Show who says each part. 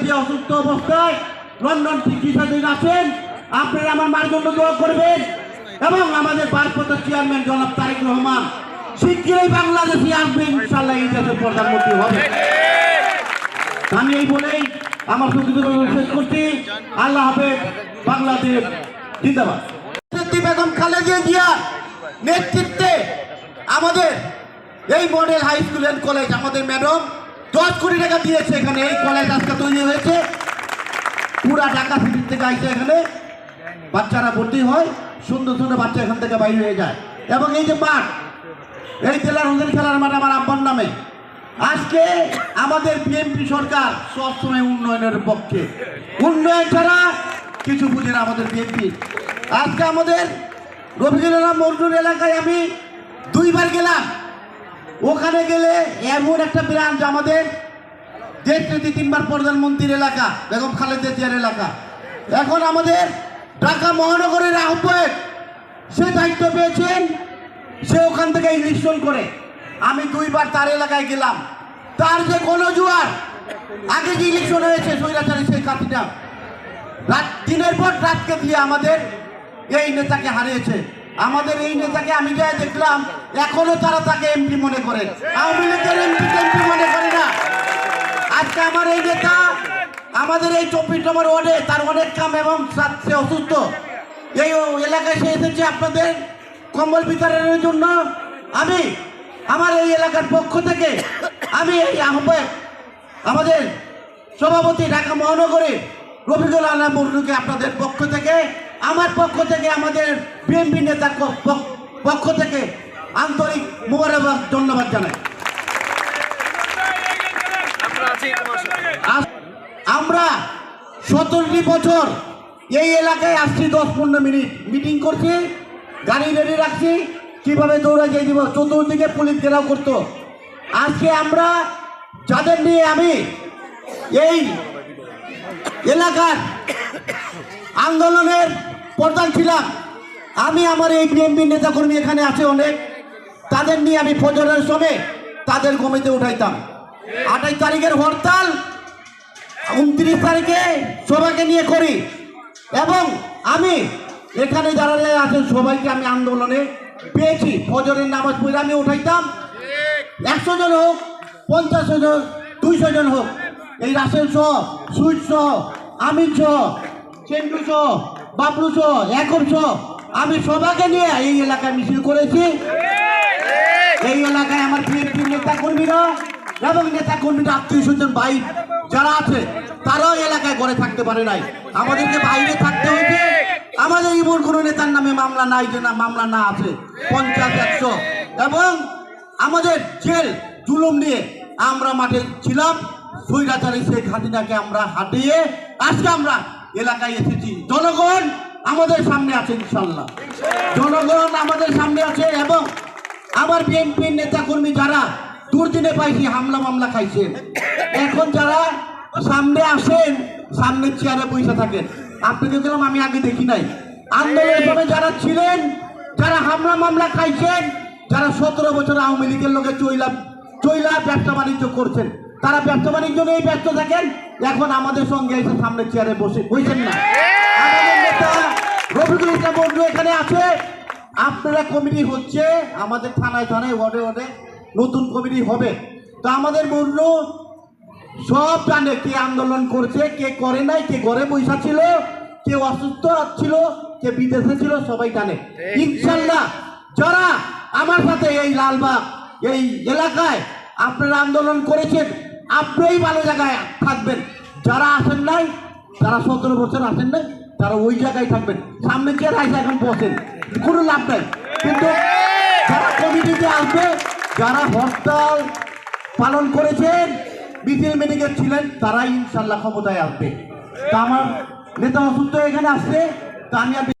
Speaker 1: জিয়া অসুস্থ অবস্থায় লন্ডন চিকিৎসাধীন আছেন আপনারা আমার মার দোয়া করবেন এবং আমাদের ভারপ্রাপ্ত চেয়ারম্যান জনাব তারেক রহমান শীঘ্রই বাংলাদেশে আসবে ইনশাল্লাহ এই প্রধানমন্ত্রী হবে। আমি এই বলেই আমার শেষ করছি। আল্লাহ হাফেজ, বাংলাদেশ জিন্দাবাদ। বেগম খালেদা জিয়া নেতৃত্বে আমাদের এই model high school and college, আমাদের ম্যাডাম দশ কোটি টাকা দিয়েছে এখানে, এই কলেজ আজকে তৈরি হয়েছে। পুরা ঢাকা সিটির থেকে আইছে এখানে। বাচ্চারা ভর্তি হয়, সুন্দর সুন্দর বাচ্চা এখান থেকে বাইরে হয়ে যায়। এবং এই যে মাঠ, এই জেলার হোসেন খেলার মাঠ আমার আব্বার নামে। আজকে আমাদের বিএনপি সরকার সবসময় উন্নয়নের পক্ষে। উন্নয়ন ছাড়া কিছু বুঝে না আমাদের বিএনপি আজকে আমাদের রফিকুল্লাহ মজদুর এলাকায় আমি দুইবার গেলাম। ওখানে গেলে এমন একটা ব্রাঞ্চ আমাদের। দেশ নীতি তিনবার প্রধানমন্ত্রীর এলাকা, বেগম খালেদা জিয়ার এলাকা। এখন আমাদের ঢাকা মহানগরের আহ্বায়ক, সে দায়িত্ব পেয়েছেন, সে ওখান থেকে ইলেকশন করে। আমি দুইবার তার এলাকায় গেলাম। তার যে গণজুয়ার আগে যে ইলেকশন হয়েছে সৈরাচারী সেই কাঠিটা রাত দিনের পর রাতকে দিয়ে আমাদের এই নেতাকে হারিয়েছে। আমাদের এই নেতাকে আমি যাই দেখলাম, এখনও তারা তাকে এমপি মনে করে আওয়ামী লীগের এমপি এমপি মনে করে না। আজকে আমার এই নেতা, আমাদের এই চব্বিশ নম্বর ওয়ার্ডে তার অনেক কাম এবং সা- অসুস্থ। এই এলাকায় সে এসেছে আপনাদের কম্বল বিতরণের জন্য। আমি, আমার এই এলাকার পক্ষ থেকে আমি এই আহ্বায়ক আমাদের সভাপতি ঢাকা মহানগরে রফিকুল আলম মুর্নুকে আপনাদের পক্ষ থেকে আমার পক্ষ থেকে আমাদের বিএনপি নেতার পক্ষ থেকে আন্তরিক মোবারকবাদ, ধন্যবাদ জানাই। আমরা সতেরোটি বছর এই এলাকায় আসছি দশ পনেরো মিনিট মিটিং করছি, গাড়ি রেডি রাখছি, কীভাবে দৌড়া যাই দিব, চতুর্দিকে পুলিশ ঘেরাও করতো। আজকে আমরা যাদের নিয়ে আমি এই এলাকার আন্দোলনের প্রধান ছিলাম। আমি আমার এই বিএনপি নেতাকর্মী এখানে আছে অনেক। তাদের নিয়ে আমি ফজরের সময় তাদের কমিতে উঠাইতাম। আঠাইশ তারিখের হরতাল, উনত্রিশ তারিখে সবাইকে নিয়ে করি। এবং আমি এখানে যারা আছেন সবাইকে আমি আন্দোলনে পেয়েছি। ফজরের নামাজ পড়ে আমি উঠাইতাম। একশো জন হোক পঞ্চাশ জন, দুইশো জন হোক, এই রাসেল সহ সুইচ সহ, আমির সহ চেন্ডু সহ বাবলু সহ একম সহ, আমি সবাইকে নিয়ে এই এলাকায় মিছিল করেছি। এই এলাকায় আমার বিএনপির নেতা কর্মীরা এবং নেতা কর্মীরা আত্মীয় স্বজন, ভাই যারা আছে, তারাও এলাকায় ঘরে থাকতে পারে নাই। আমাদেরকে বাইরে থাকতে হয়েছে। আমাদের ইমন কোনো নেতার নামে মামলা নাই যে না মামলা না আছে। পঞ্চাশ, একশো। এবং আমাদের জেল জুলুম নিয়ে আমরা মাঠে ছিলাম। সৈরাচারী শেখ হাসিনাকে আমরা হাঁটিয়ে আজকে আমরা এলাকায় এসেছি। জনগণ আমাদের সামনে আছে, ইনশাল্লাহ। জনগণ আমাদের সামনে আছে এবং আমার বিএনপির নেতা কর্মী যারা দুর্দিনে পাইছি, হামলা মামলা খাইছেন, এখন যারা সামনে আসেন, সামনের চেয়ারে পয়সা থাকেন। আপনাকে গেলাম আমি আগে দেখি নাই। আন্দোলনের সময় যারা ছিলেন, যারা হামলা মামলা খাইছেন, যারা সতেরো বছর আওয়ামী লীগের লোকে চইলা চইলা ব্যবসা বাণিজ্য করছেন তারা ব্যবসা বাণিজ্য নিয়েই ব্যস্ত থাকেন। এখন আমাদের সঙ্গে এসে সামনের চেয়ারে বসে বসেন না। আমাদের ইসলাম বন্ধু এখানে আছে। আপনারা কমিটি হচ্ছে, আমাদের থানায় থানায়, ওয়ার্ডে ওয়ার্ডে নতুন কমিটি হবে। তো আমাদের মূল্য সব জানে কে আন্দোলন করছে, কে করে নাই, কে ঘরে বৈশা ছিল, কে অসুস্থ ছিল, কে বিদেশে ছিল, সবাই জানে। ইনশাল্লাহ যারা আমার সাথে এই লালবাগ, এই এলাকায় আপনারা আন্দোলন করেছেন আপনিই ভালো জায়গায় থাকবেন। যারা আসেন নাই, যারা সতেরো বছর আসেন নাই, তারা ওই জায়গায় থাকবেন। সামনে কে রাইসা এখন বসেন? কোনো লাভ নাই। কিন্তু যারা কমিটিতে আসবে, যারা হরতাল পালন করেছেন মিছিল মেডিকেল ছিলেন তারাই ইনশাল্লাহ ক্ষমতায় আসবে। তা আমার নেতা অসুস্থ এখানে আসছে, তা আমি